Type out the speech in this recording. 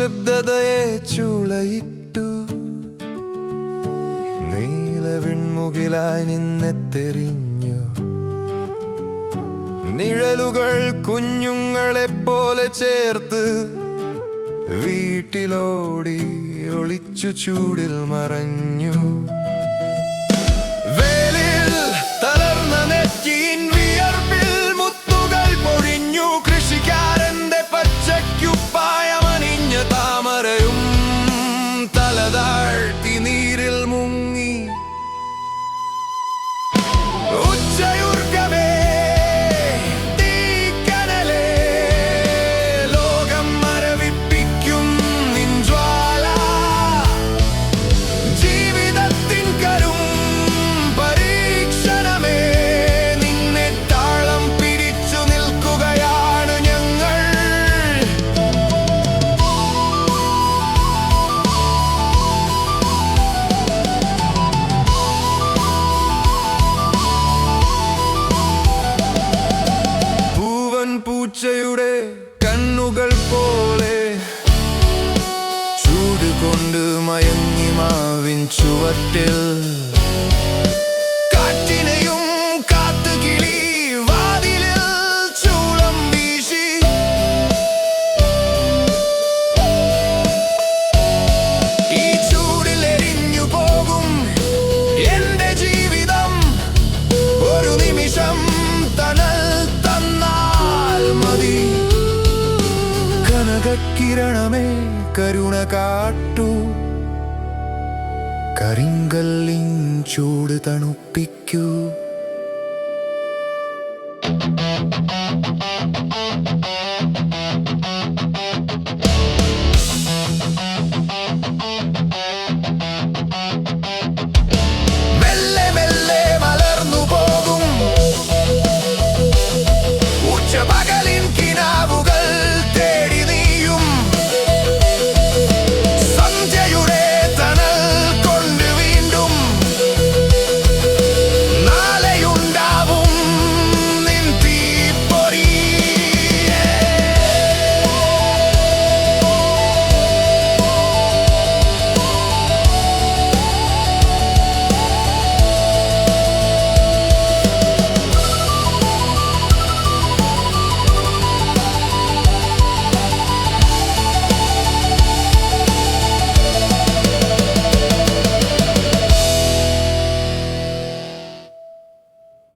നിശബ്ദതയെ ചൂളയിട്ടു. നീലവിൺമുകിലായി നിന്നെത്തെറിഞ്ഞു നിഴലുകൾ കുഞ്ഞുങ്ങളെ പോലെ ചേർത്ത് വീട്ടിലോടി ഒളിച്ചു ചൂടിൽ മറഞ്ഞു. പൂച്ചയുടെ കണ്ണുകൾ പോലെ ചൂട് കൊണ്ട് മയങ്ങി മാവിൻ ചുവട്ടിൽ കനകക്കിരണമേ കരുണ കാട്ടു. കരിങ്കല്ലിൻ ചൂട് തണുപ്പിക്കൂ.